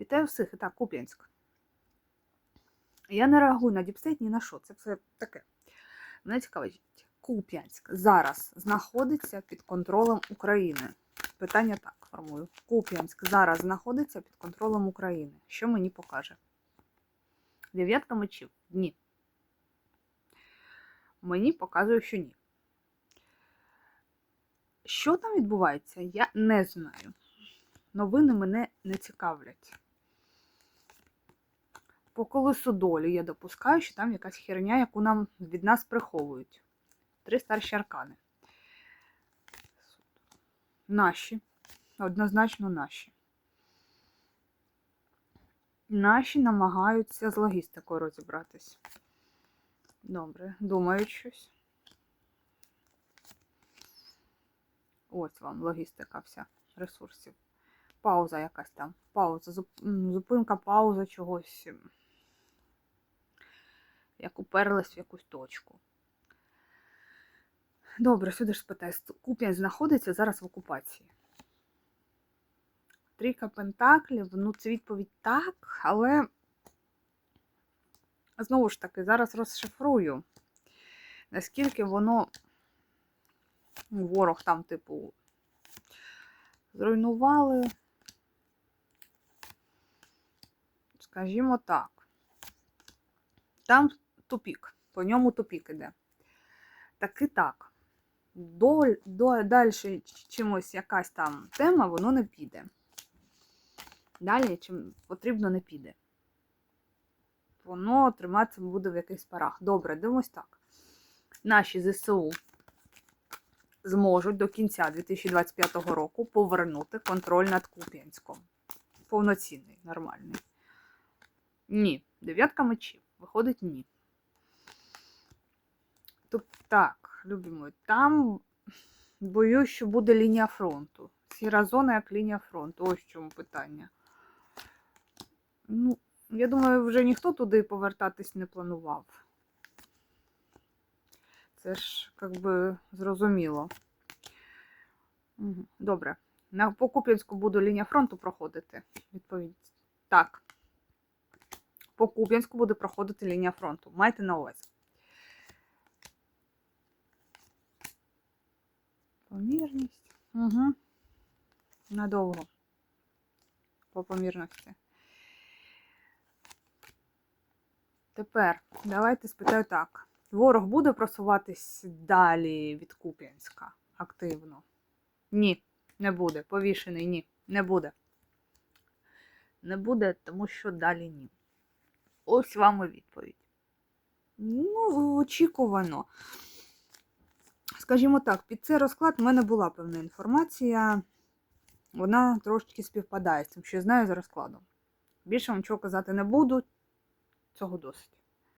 Вітаю всіх. І так, Куп'янськ. Я не реагую на діпстейт ні на що. Це все таке. Мене цікавить, Куп'янськ зараз знаходиться під контролем України. Питання так формую. Куп'янськ зараз знаходиться під контролем України. Що мені покаже? Дев'ятка мечів. Ні. Мені показує, що ні. Що там відбувається, я не знаю. Новини мене не цікавлять. По колесу долі я допускаю, що там якась херня, яку нам від нас приховують. Три старші аркани. Наші. Однозначно наші. Наші намагаються з логістикою розібратись. Добре, думають щось. Ось вам логістика вся ресурсів. Пауза якась там. Пауза, зупинка, пауза чогось. Як уперлась в якусь точку. Добре, сюди ж спитаю. Ст- Куп'янськ знаходиться зараз в окупації. Трійка пентаклів, ну це відповідь так, але знову ж таки, зараз розшифрую, наскільки воно ворог там, типу, зруйнували. Скажімо так. Там тупік, по ньому тупік іде. Так і так. До, до, далі чимось якась там тема, воно не піде. Далі чим потрібно не піде. Воно триматися буде в якихось парах. Добре, дивимось так. Наші ЗСУ зможуть до кінця 2025 року повернути контроль над Куп'янськом. Повноцінний, нормальний. Ні. Дев'ятка мечів. Виходить, ні. Тобто, так, любі мої, там боюсь, що буде лінія фронту. Сіра зона як лінія фронту. Ось в чому питання. Ну, я думаю, вже ніхто туди повертатись не планував. Це ж, як би, зрозуміло. Добре. На по Куп'янську буду лінія фронту проходити. Відповідь. Так. По Куп'янську буде проходити лінія фронту. Майте на увазі. Помірність. Угу. Надовго. По помірності. Тепер давайте спитаю так. Ворог буде просуватись далі від Куп'янська активно? Ні, не буде. Повішений ні, не буде. Не буде, тому що далі ні. Ось вам і відповідь. Ну, очікувано. Скажімо так, під цей розклад в мене була певна інформація. Вона трошки співпадає з тим, що я знаю за розкладом. Більше вам чого казати не буду. Цього досить.